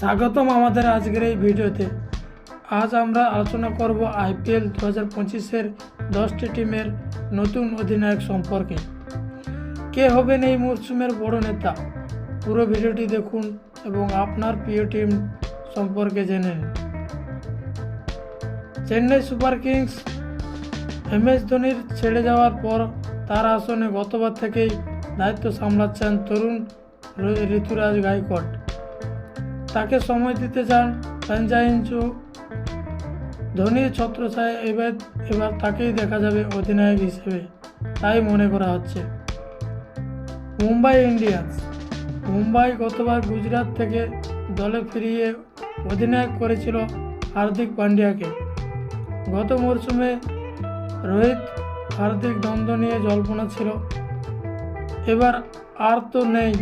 স্বাগতম আমাদের আজকের এই ভিডিওতে। আজ আমরা আলোচনা করব আইপিএল দু হাজার পঁচিশের দশটি টিমের নতুন অধিনায়ক সম্পর্কে। কে হবেন এই মরশুমের বড় নেতা? পুরো ভিডিওটি দেখুন এবং আপনার প্রিয় টিম সম্পর্কে জেনে নিন। Chennai super kings M S ধোনির ছেড়ে যাওয়ার পর তার আসনে গতবার থেকেই দায়িত্ব সামলাচ্ছেন তরুণ ঋতুরাজ গাইকোয়াড তাকে সময় দিতে চান ফ্র্যাঞ্চাইজও ধোনির ছত্রছায় এবার এবার তাকেই দেখা যাবে অধিনায়ক হিসেবে, তাই মনে করা হচ্ছে। মুম্বাই ইন্ডিয়ান্স। মুম্বাই গতবার গুজরাট থেকে দলে ফিরিয়ে অধিনায়ক করেছিল হার্দিক পান্ডিয়াকে। গত মরশুমে রোহিত হার্দিক দ্বন্দ্ব নিয়ে জল্পনা ছিল। এবার আর তো নেই।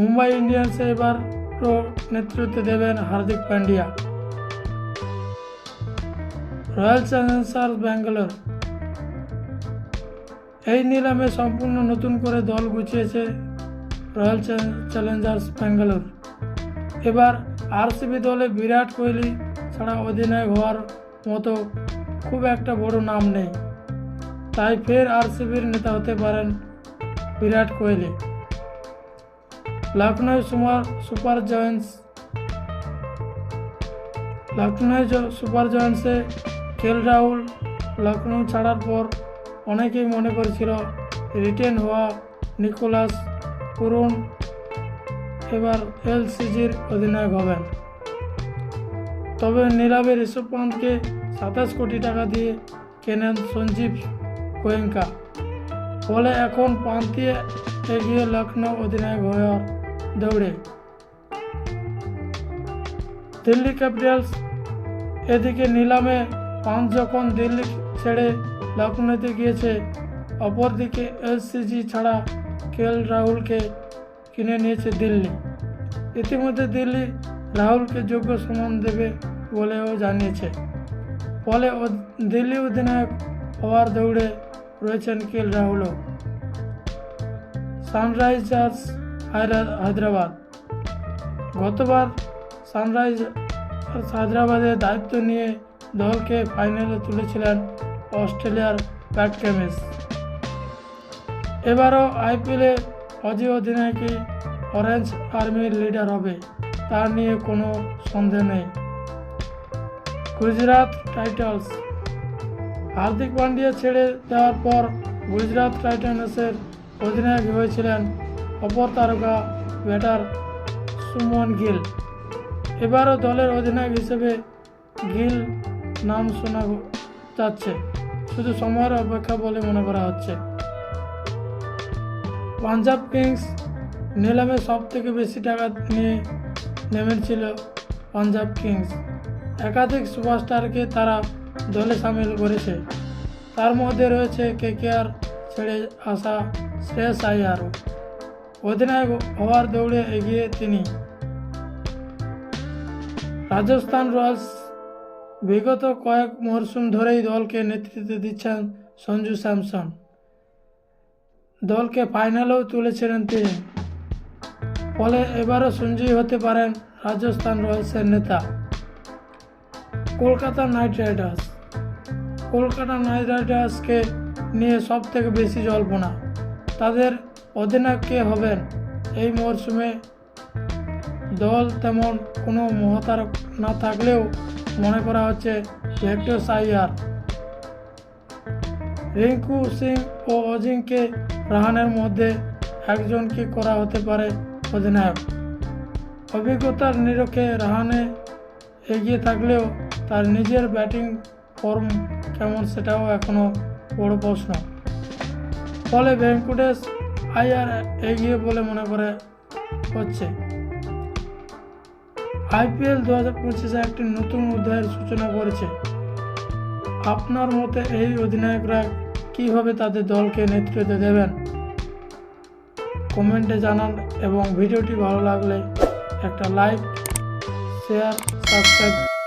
মুম্বাই ইন্ডিয়ান্সে এবার নেতৃত্ব দেবেন Hardik Pandya. Royal challengers Bangalore. এই নিলামে সম্পূর্ণ নতুন করে দল গুছিয়েছে রয়্যাল চ্যালেঞ্জার্স ব্যাঙ্গালোর। এবার আরসিবি দলে বিরাট কোহলি ছাড়া অধিনায়ক হওয়ার মতো খুব একটা বড় নাম নেই। তাই ফের আরসিবির নেতা হতে পারেন Virat Kohli. Lucknow super super giants. Lucknow super জায়ান্টসে K L Rahul Lucknow ছাড়ার পর অনেকেই মনে করেছিল রিটেন হওয়া নিকোলাস পুরন এবার এলসিজির অধিনায়ক হবেন। তবে নীলাভে ঋষভ পান্তকে সাতাশ কোটি টাকা দিয়ে কেনেন সঞ্জীব গোয়েঙ্কা। ফলে এখন পান্তিয়ে এগিয়ে লখনৌ অধিনায়ক হওয়ার দৌড়ে। দিল্লি ক্যাপিটালস এদিকে নিলামে পাঁচ যখন দিল্লি ছেড়ে লখনৌতে গিয়েছে, অপরদিকে এলসিজি ছাড়া কেএল রাহুলকে কিনে নিয়েছে দিল্লি। ইতিমধ্যে দিল্লি রাহুলকে যোগ্য সম্মান দেবে বলেও জানিয়েছে। ফলে দিল্লি অধিনায়ক হওয়ার দৌড়ে রয়েছেন কেএল রাহুলও। সানরাইজার্স হায়দ্রাবাদ। গতবার সানরাইজার্স হায়দ্রাবাদের দায়িত্ব নিয়ে দলকে ফাইনালে তুলেছিলেন অস্ট্রেলিয়ার প্যাট ক্যামিস এবারও আইপিএলে অজি অধিনায়কই অরেঞ্জ আর্মির লিডার হবে, তা নিয়ে কোনো সন্দেহ নেই। গুজরাট টাইটালস হার্দিক পান্ডিয়া ছেড়ে দেওয়ার পর গুজরাট টাইটান্সের অধিনায়ক হয়েছিলেন অপর তারকা, ব্যাটার সুমন গিল। এবারও দলের অধিনায়ক হিসেবে গিল নাম শোনা যাচ্ছে। শুধু সময়ের অপেক্ষা বলে মনে করা হচ্ছে। পাঞ্জাব কিংস নিলামে সব থেকে বেশি টাকা নিয়ে নেমেছিল পাঞ্জাব কিংস। একাধিক সুপারস্টারকে তারা দলে সামিল করেছে। তার মধ্যে রয়েছে কেকেআর ছেড়ে আসা শ্রেয়স আয়ারও অধিনায়ক হওয়ার দৌড়ে এগিয়ে তিনি। রাজস্থান রয়্যালস বিগত কয়েক মরশুম ধরেই দলকে নেতৃত্ব দিচ্ছেন সঞ্জু স্যামসন। দলকে ফাইনালেও তুলেছিলেন তিনি। ফলে এবারও সঞ্জয় হতে পারেন রাজস্থান রয়্যালসের নেতা। Kolkata knight riders. Kolkata knight রাইডার্সকে নিয়ে সব থেকে বেশি জল্পনা। তাদের অধিনায়ক কে হবেন? এই মরশুমে দল তেমন কোনো মহাতারক না থাকলেও মনে করা হচ্ছে ভেক্টর সাইয়ার। রিঙ্কু সিং ও অজিঙ্কে রাহানের মধ্যে একজনকে করা হতে পারে অধিনায়ক? অভিজ্ঞতার নিরখে রাহানে এগিয়ে থাকলেও তার নিজের ব্যাটিং ফর্ম কেমন সেটাও এখনও বড় প্রশ্ন। ফলে ভেঙ্কুটেশ আয়ার এগিয়ে বলে মনে করে হচ্ছে। আইপিএল দু হাজার পঁচিশে একটি নতুন অধ্যায়ের সূচনা করেছে। আপনার মতে এই অধিনায়করা কীভাবে তাদের দলকে নেতৃত্ব দেবেন? কমেন্টে জানান এবং ভিডিওটি ভালো লাগলে একটা লাইক শেয়ার সাবস্ক্রাইব